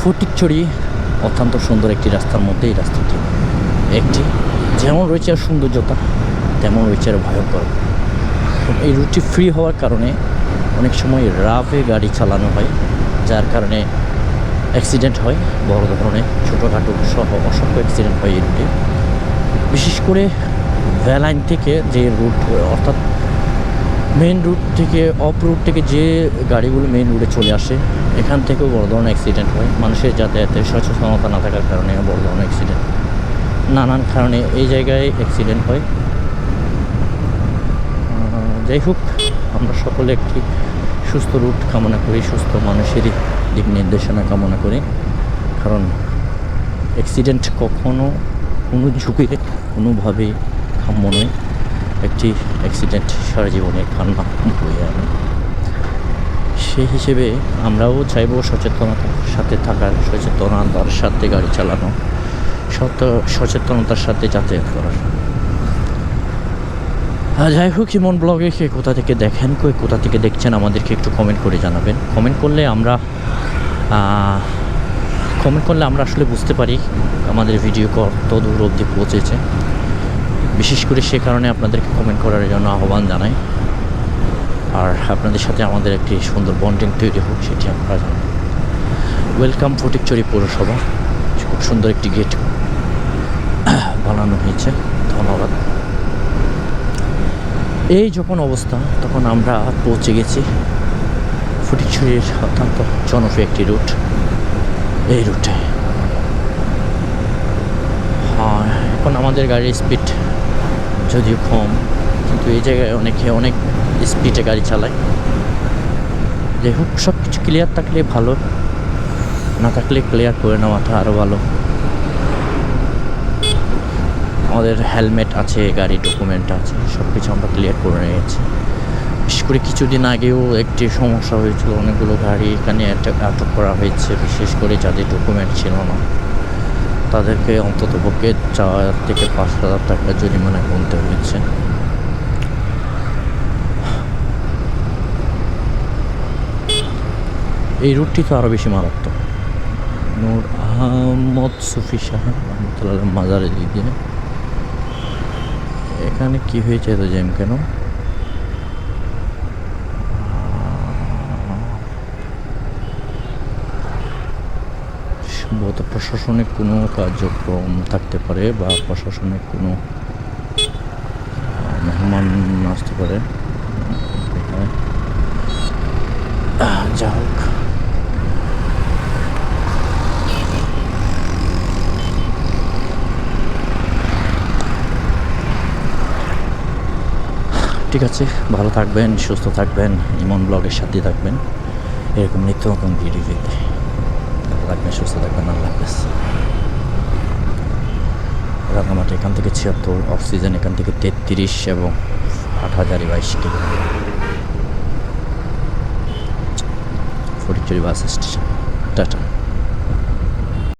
ফটিকছড়ি অত্যন্ত সুন্দর একটি রাস্তার মধ্যে এই রাস্তাটি। একটি যেমন রয়েছে আর সৌন্দর্যতা, তেমন রয়েছে আর ভয়ঙ্কর। এই রুটটি ফ্রি হওয়ার কারণে অনেক সময় রাফে গাড়ি চালানো হয়, যার কারণে অ্যাক্সিডেন্ট হয়, বড় ধরনের ছোটোখাটো সহ অসংখ্য অ্যাক্সিডেন্ট হয় এই রুটে। বিশেষ করে ভ্যালাইন থেকে যে রুট অর্থাৎ মেন রুট থেকে অফ রুট থেকে যে গাড়িগুলো মেন রুটে চলে আসে, এখান থেকেও বড় ধরনের অ্যাক্সিডেন্ট হয়। মানুষের যাতায়াতের সচেতনতা না থাকার কারণে বড় ধরনের অ্যাক্সিডেন্ট নানান কারণে এই জায়গায় অ্যাক্সিডেন্ট হয়। যাই হোক, আমরা সকলে একটি সুস্থ রুট কামনা করি, সুস্থ মানুষেরই দিক নির্দেশনা কামনা করি। কারণ অ্যাক্সিডেন্ট কখনো কোনো ঝুঁকিতে কোনোভাবেই কাম্য নয়। একটি অ্যাক্সিডেন্ট সারা জীবনের কান্না বয়ে আনে। সেই হিসেবে আমরাও চাইব সচেতনতার সাথে থাকার সচেতনতার সাথে গাড়ি চালানো, সত, সচেতনতার সাথে যাতায়াত করার যাই হোক, ইমন ব্লগে কে কোথা থেকে দেখেন, কই কোথা থেকে দেখছেন, আমাদেরকে একটু কমেন্ট করে জানাবেন। কমেন্ট করলে আমরা কমেন্ট করলে আমরা আসলে বুঝতে পারি আমাদের ভিডিও কত দূর অবধি পৌঁছেছে। বিশেষ করে সে কারণে আপনাদেরকে কমেন্ট করার জন্য আহ্বান জানাই। আর আপনাদের সাথে আমাদের একটি সুন্দর বন্ডিং তৈরি হোক, সেটি আমরা জানাই ওয়েলকাম ফটিকচুরি পৌরসভা খুব সুন্দর একটি গেট বানানো হয়েছে। ধন্যবাদ। এই যখন অবস্থা, তখন আমরা পৌঁছে গেছি ফটিকছড়ির অত্যন্ত জনপ্রিয় একটি রুট এই রুটে হ্যাঁ এখন আমাদের গাড়ির স্পিড যদিও কম, কিন্তু এই জায়গায় অনেকে অনেক স্পিডে গাড়ি চালায়। যাই হোক সব কিছু ক্লিয়ার থাকলে ভালো, না থাকলে ক্লিয়ার করে নেওয়াটা আরও ভালো। আমাদের হেলমেট আছে, গাড়ি ডকুমেন্ট আছে সব কিছু আমরা ক্লিয়ার করে নিয়েছি। বিশেষ করে কিছুদিন আগেও একটি সমস্যা হয়েছিল, অনেকগুলো গাড়ি এখানে আটক- করা হয়েছে, বিশেষ করে যাদের ডকুমেন্ট ছিল না। তাদেরকে অন্তত পক্ষে চার হাজার থেকে পাঁচ হাজার টাকা জরিমানা গুনতে হয়েছে। এই রুটটি তো আরও বেশি মারাত্মক। নূর আহমদ সুফি সাহেব রহমতুল্লাহ মাজারে দিয়ে এখানে কি হয়েছে এত জ্যাম কেন? সম্ভবত প্রশাসনিক কোনো কার্যক্রম থাকতে পারে বা প্রশাসনিক কোনো মেহমান আসতে পারে। যা হোক। ঠিক আছে, ভালো থাকবেন, সুস্থ থাকবেন, ইমন ব্লগের সাথে থাকবেন। এরকম নিত্য নতুন ভিডিও ভালো থাকবেন সুস্থ থাকবেন, আল্লাহ হাফেজ। রাঙামাটি, এখান থেকে ছিয়াত্তর অক্সিজেন এখান থেকে তেত্রিশ এবং আট হাজার বাইশ kilo. Fatikchhari bus station, tata.